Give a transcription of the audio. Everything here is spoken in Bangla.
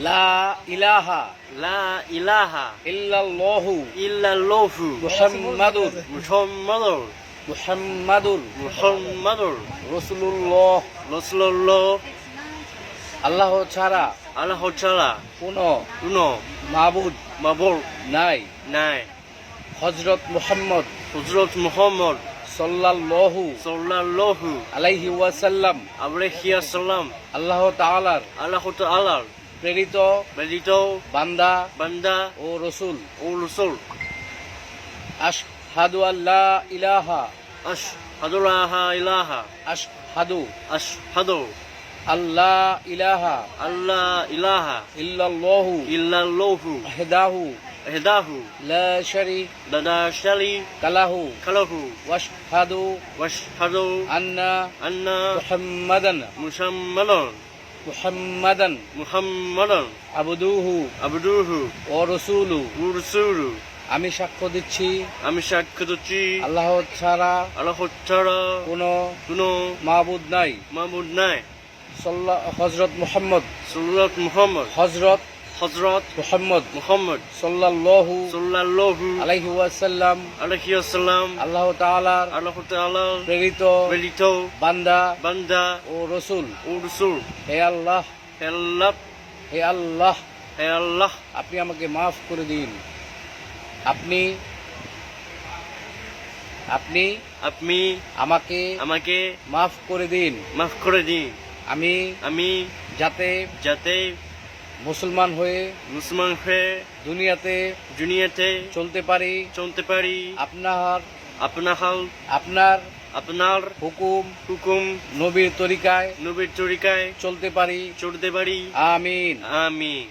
লা ইলাহা লা ইলাহা ইল্লাল্লাহু ইল্লাল্লাহু মুহাম্মাদুর মুহাম্মাদুর মুহাম্মাদুর মুহাম্মাদুর রাসূলুল্লাহ রাসূলুল্লাহ আল্লাহ ছাড়া আল্লাহ তাআলা কোনো কোনো মাবুদ মাবুদ নাই। নাই। হযরত মুহাম্মদ হযরত মুহাম্মদ সাল্লাল্লাহু সাল্লাল্লাহু আলাইহি ওয়াসাল্লাম আলাইহি আসসালাম আল্লাহ তাআলার আল্লাহ তাআলার প্রেরিত প্রেরিত বান্দা বান্দা ও রসুল। ও রাসূল। আশহাদু আল্লা ইলাহা। আশহাদু লা ইলাহা। আশহাদু। আশহাদু। আল্লাহ ইলাহা। আল্লাহ ইলাহা। ইল্লাল্লাহু। ইল্লাল্লাহু। ওয়াহদাহু ইহদাহু লা শারীকা। লাদা শারিকা। লাহু লাহু ওয়াশহাদু। ওয়াশহাদু। আন্না। আন্না। মুহাম্মাদান। মুহাম্মাদান। মুহাম্মাদান। মুহাম্মাদান। আবুদুহু। আবুদুহু। ও রসুলু। ওয়া রাসূলু। আমি সাক্ষ্য দিচ্ছি। আমি সাক্ষ্য দিচ্ছি। আল্লাহ ছাড়া আল্লাহ ছাড়া কোনো কোনো মাবুদ নাই। মাহবুদ নাই। হজরত মুহাম্মদ। সুল্লাত মুহাম্মদ। হজরত হজরত মুহাম্মদ মুহাম্মদ সাল্লাল্লাহু সাল্লাল্লাহু আলাইহি ওয়াসাল্লাম আলাইহি আসসালাম আল্লাহ তাআলার আল্লাহ তাআলা প্রেরিত প্রেরিত বান্দা বান্দা ও রসুল। ও রাসূল। হে আল্লাহ। হে আল্লাহ। হে আল্লাহ। হে আল্লাহ। আপনি আমাকে মাফ করে দিন। আপনি আপনি আপনি আমাকে আমাকে মাফ করে দিন। মাফ করে দিন। আমি আমি যাতে যাতে মুসলমান হয়ে মুসলমান হয়ে দুনিয়াতে দুনিয়াতে চলতে পারি। চলতে পারি। আপনার আপনার আপনার আপনার হুকুম হুকুম নবীর তরিকায় নবীর তরিকায় চলতে পারি। চলতে পারি। আমিন। আমি